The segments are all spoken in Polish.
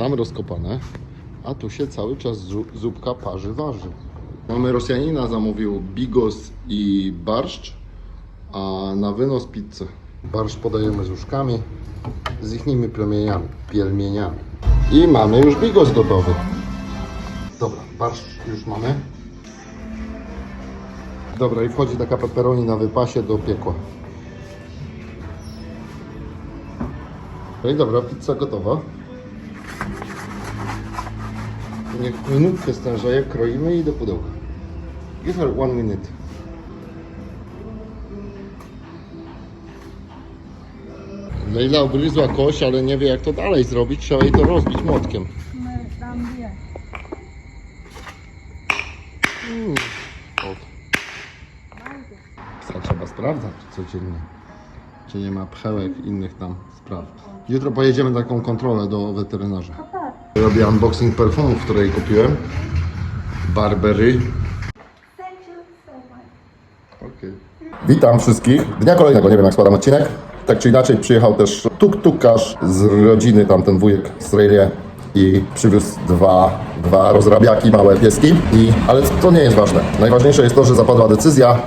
tam rozkopane, a tu się cały czas zu- zupka parzy, waży. Mamy Rosjanina, zamówił bigos i barszcz, a na wynos pizzę. Barszcz podajemy z łóżkami, z ichnymi plemieniami, pielmieniami. I mamy już bigos gotowy. Dobra, barszcz już mamy. Dobra, i wchodzi taka pepperoni na wypasie do piekła. No i dobra, pizza gotowa. Niech minutkę stężeje, kroimy i do pudełka. Give her one minute. Leila ugryzła kość, ale nie wie jak to dalej zrobić. Trzeba jej to rozbić młotkiem. Mm. O. Psa trzeba sprawdzać codziennie, czy nie ma pchełek innych tam spraw. Jutro pojedziemy na taką kontrolę do weterynarza. Robię unboxing perfumów, które kupiłem. Barbery. Okay. Witam wszystkich. Dnia kolejnego, nie wiem jak składam odcinek. Tak czy inaczej przyjechał też tuk-tukarz z rodziny, tam ten wujek z Australia i przywiózł dwa, dwa rozrabiaki, małe pieski. I, ale to nie jest ważne. Najważniejsze jest to, że zapadła decyzja,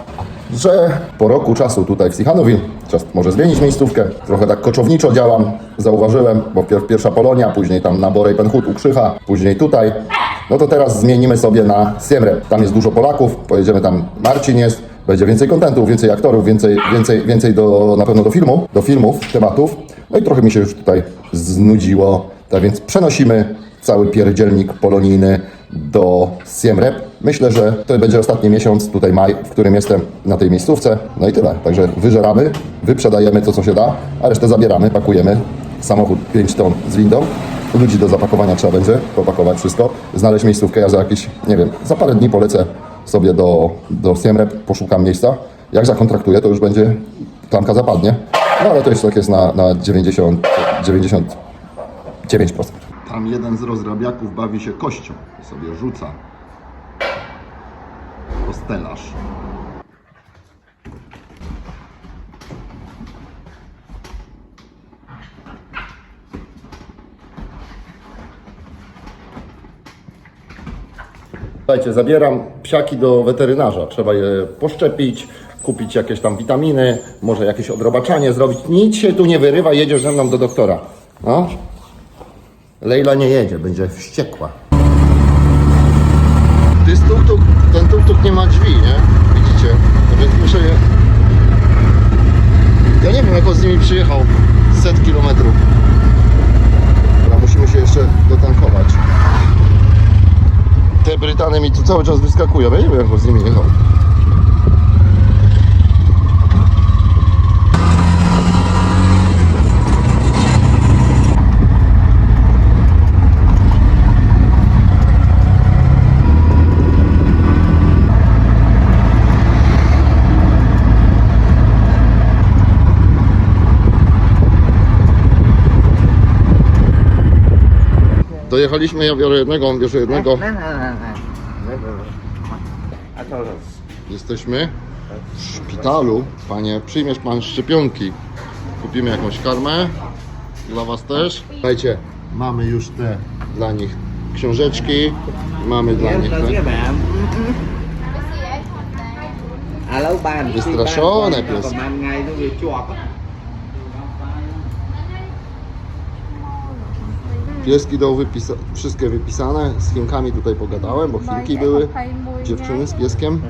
że po roku czasu tutaj w Sichanowie czas może zmienić miejscówkę. Trochę tak koczowniczo działam, zauważyłem, bo pier, pierwsza Polonia, później tam na Borej Penhut u Krzycha, później tutaj. No to teraz zmienimy sobie na Siem Reap. Tam jest dużo Polaków, pojedziemy tam, Marcin jest, będzie więcej kontentu, więcej aktorów, więcej, więcej, więcej do, na pewno do filmu, do filmów, tematów. No i trochę mi się już tutaj znudziło, tak więc przenosimy cały pierdzielnik polonijny do Siem Reap. Myślę, że to będzie ostatni miesiąc, tutaj maj, w którym jestem na tej miejscówce. No i tyle. Także wyżeramy, wyprzedajemy to, co się da, a resztę zabieramy, pakujemy. Samochód 5 ton z windą. Ludzi do zapakowania trzeba będzie, popakować wszystko, znaleźć miejscówkę. Ja za jakieś, nie wiem, za parę dni polecę sobie do, do Siem Reap, poszukam miejsca. Jak zakontraktuję, to już będzie, klamka zapadnie. No ale to jest tak jest na, na 90, 99%. Tam jeden z rozrabiaków bawi się kością sobie rzuca. Postelarz. Słuchajcie, zabieram psiaki do weterynarza. Trzeba je poszczepić, kupić jakieś tam witaminy, może jakieś odrobaczanie zrobić. Nic się tu nie wyrywa, jedziesz ze mną do doktora. No? Leila nie jedzie, będzie wściekła. Jest tuk-tuk, ten tuk-tuk nie ma drzwi, nie? Widzicie? To więc muszę je... Ja nie wiem jak on z nimi przyjechał set kilometrów. Dobra, musimy się jeszcze dotankować. Te Brytany mi tu cały czas wyskakują, ja nie wiem jak on z nimi jechał. Dojechaliśmy, ja biorę jednego, on bierze jednego. Nie, nie, nie, nie. A to Jesteśmy w szpitalu. Panie, przyjmiesz pan szczepionki. Kupimy jakąś karmę. Dla was też. Słuchajcie, mamy już te dla nich książeczki. Mamy dla nich te. bạn Wystraszone Còn Pieski do wypisa- wszystkie wypisane. Z Chinkami tutaj pogadałem, bo Chinki były. Dziewczyny z pieskiem.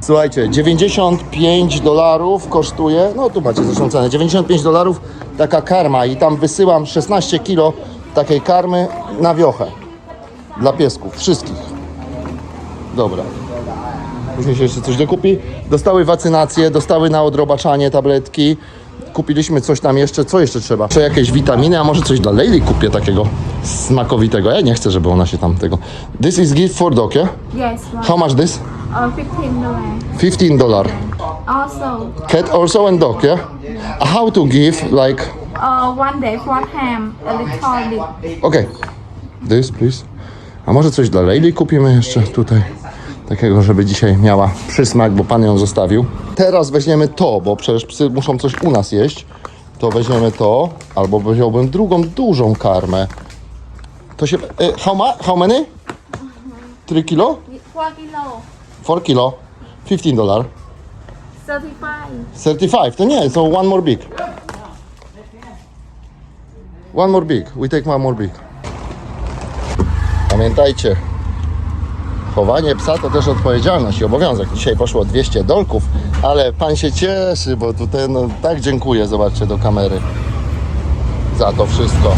Słuchajcie, 95 dolarów kosztuje, no tu macie zresztą cenę, 95 dolarów taka karma i tam wysyłam 16 kilo takiej karmy na wiochę dla piesków, wszystkich. Dobra. Później się jeszcze coś dokupi. Dostały wacynację, dostały na odrobaczanie tabletki. Kupiliśmy coś tam jeszcze, co jeszcze trzeba? Jeszcze jakieś witaminy, a może coś dla Leili kupię takiego smakowitego. Ja nie chcę, żeby ona się tam tego... This is gift for dog, yeah? Yes, right. How much this? Uh, 15 dollar. 15 dollar. Also, Cat also and dog, yeah? How to give like uh, one day for ham, a little bit. okay. This please. A może coś dla Leili kupimy jeszcze tutaj? Takiego, żeby dzisiaj miała przysmak, bo pan ją zostawił. Teraz weźmiemy to, bo przecież psy muszą coś u nas jeść. To weźmiemy to, albo wziąłbym drugą dużą karmę. To się... E, how, ma, how many? 3 kilo? 4 kilo 4 kilo. 15 dollar. 35 35. To nie, so one more big. One more big. We take one more big. Pamiętajcie, psa to też odpowiedzialność i obowiązek. Dzisiaj poszło 200 dolków, ale pan się cieszy, bo tutaj no, tak dziękuję, zobaczcie do kamery za to wszystko.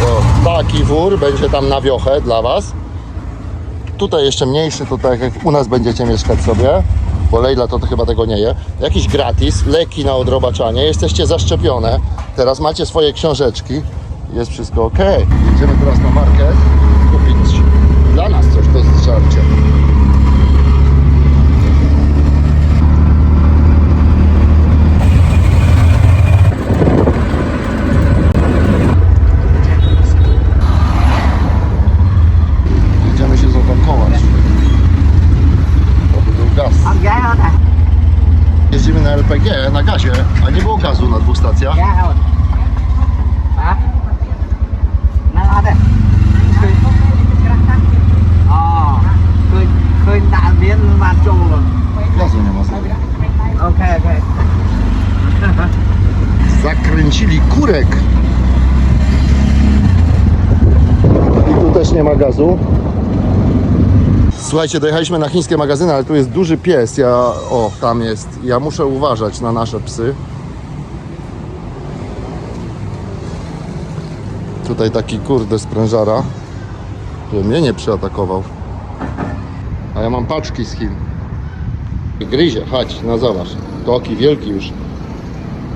To taki wór będzie tam na wiochę dla was. Tutaj jeszcze mniejszy, to tak jak u nas będziecie mieszkać sobie, bo Lejla to, to chyba tego nie je. Jakiś gratis, leki na odrobaczanie, jesteście zaszczepione, teraz macie swoje książeczki, jest wszystko ok. Jedziemy teraz na market żarcia. Jedziemy się zatankować. To był gaz. Jeździmy na LPG, na gazie, a nie było gazu na dwóch stacjach. Nó hết à? Đại biến mà trâu rồi. Gazu nie ma sobie. Ok ok. Zakręcili kurek. I tu też nie ma gazu. Słuchajcie, dojechaliśmy na chińskie magazyny, ale tu jest duży pies. Ja, o, tam jest. Ja muszę uważać na nasze psy. Tutaj taki kurde sprężara, żeby mnie nie przyatakował. A ja mam paczki z Chin. Gryzie, chodź, no zobacz. Toki wielki już.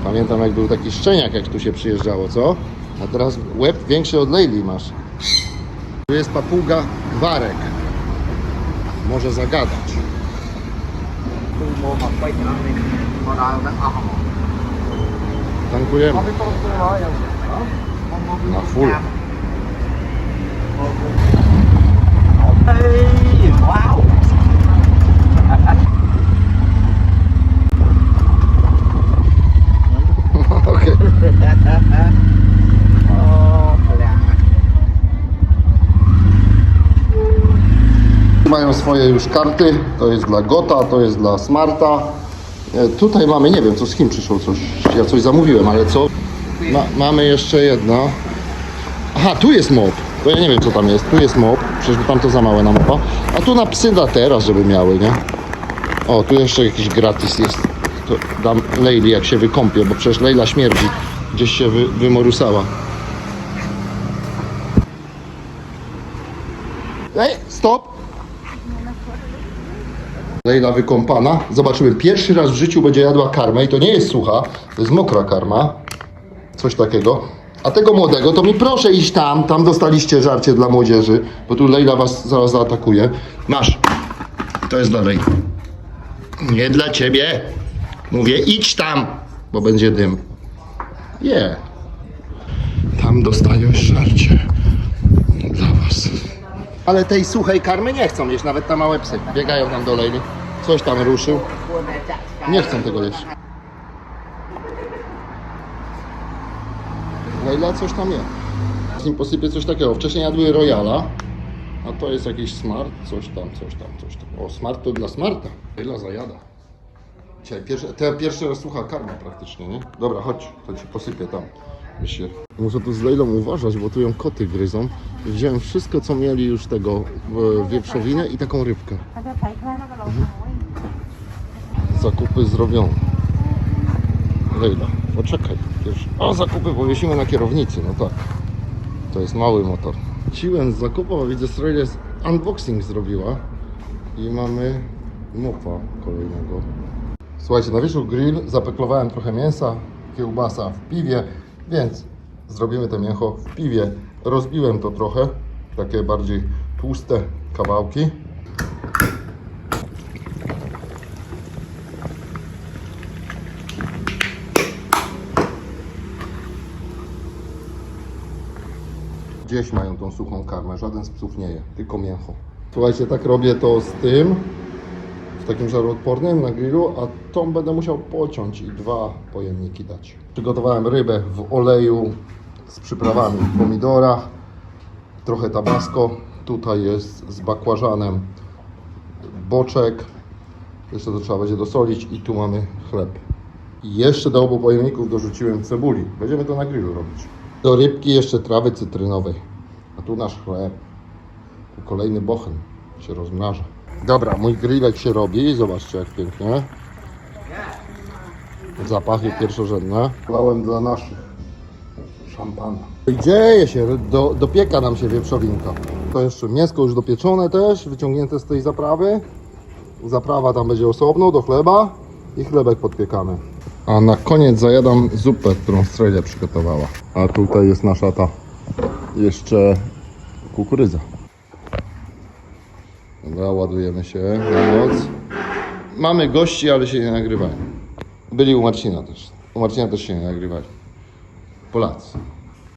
Pamiętam jak był taki szczeniak, jak tu się przyjeżdżało, co? A teraz łeb większy od Lejli masz. Tu jest papuga Warek. Może zagadać. Tankujemy. Na full. cam. Wow. Mają swoje już karty. To jest dla Gota, to jest dla Smarta. E, Tutaj mamy, nie wiem, co z Chin przyszło, coś, ja coś zamówiłem, ale co? Ma, mamy jeszcze jedno. Aha, tu jest mop. To ja nie wiem, co tam jest. Tu jest mop, przecież tam to za małe na mopa. A tu na psy dla teraz, żeby miały, nie? O, tu jeszcze jakiś gratis jest. To dam Lejli, jak się wykąpie, bo przecież Lejla śmierdzi. Gdzieś się wy, wymorusała. Ej, stop! Lejla wykąpana. Zobaczymy, pierwszy raz w życiu będzie jadła karmę i to nie jest sucha, to jest mokra karma. Coś takiego. A tego młodego to mi proszę iść tam, tam dostaliście żarcie dla młodzieży, bo tu Lejla was zaraz zaatakuje. Masz. To jest dla. Nie dla ciebie. Mówię, idź tam, bo będzie dym. Je. Tam dostajesz żarcie. Dla was. Ale tej suchej karmy nie chcą jeść, nawet te małe psy. Biegają tam do Lejli. Coś tam ruszył. Nie chcą tego jeść. Lejla coś tam je. Z nim posypię coś takiego. Wcześniej jadły Royala, a to jest jakiś Smart, coś tam, coś tam, coś tam. O, Smart to dla Smarta. Lejla zajada. Dzisiaj pierwszy, te pierwszy raz słucha karma praktycznie, nie? Dobra, chodź, to ci posypię tam. Myślę. Muszę tu z Lejlą uważać, bo tu ją koty gryzą. Wziąłem wszystko, co mieli już tego wieprzowinę i taką rybkę. Zakupy zrobione. Lejla, poczekaj. Pierwszy. O, zakupy powiesimy na kierownicy, no tak. To jest mały motor. Wróciłem z zakupów, a widzę, że unboxing zrobiła. I mamy mopa kolejnego. Słuchajcie, na wierzchu grill zapeklowałem trochę mięsa, kiełbasa w piwie, więc zrobimy to mięcho w piwie. Rozbiłem to trochę, takie bardziej tłuste kawałki. Gdzieś mają tą suchą karmę, żaden z psów nie je, tylko mięcho. Słuchajcie, tak robię to z tym, w takim żaroodpornym na grillu, a tą będę musiał pociąć i dwa pojemniki dać. Przygotowałem rybę w oleju z przyprawami, w pomidorach, trochę tabasco. Tutaj jest z bakłażanem boczek. Jeszcze to trzeba będzie dosolić i tu mamy chleb. I jeszcze do obu pojemników dorzuciłem cebuli. Będziemy to na grillu robić. Do rybki jeszcze trawy cytrynowej. A tu nasz chleb. Tu kolejny bochen się rozmnaża. Dobra, mój grillek się robi. Zobaczcie jak pięknie. Zapachy pierwszorzędne. Lałem dla naszych szampana. Dzieje się, do, dopieka nam się wieprzowinka. To jeszcze mięsko już dopieczone też, wyciągnięte z tej zaprawy. Zaprawa tam będzie osobno do chleba i chlebek podpiekamy. A na koniec zajadam zupę, którą Strelia przygotowała. A tutaj jest nasza ta jeszcze kukurydza. Dobra, ładujemy się na noc. Mamy gości, ale się nie nagrywają. Byli u Marcina też. U Marcina też się nie nagrywali. Polacy.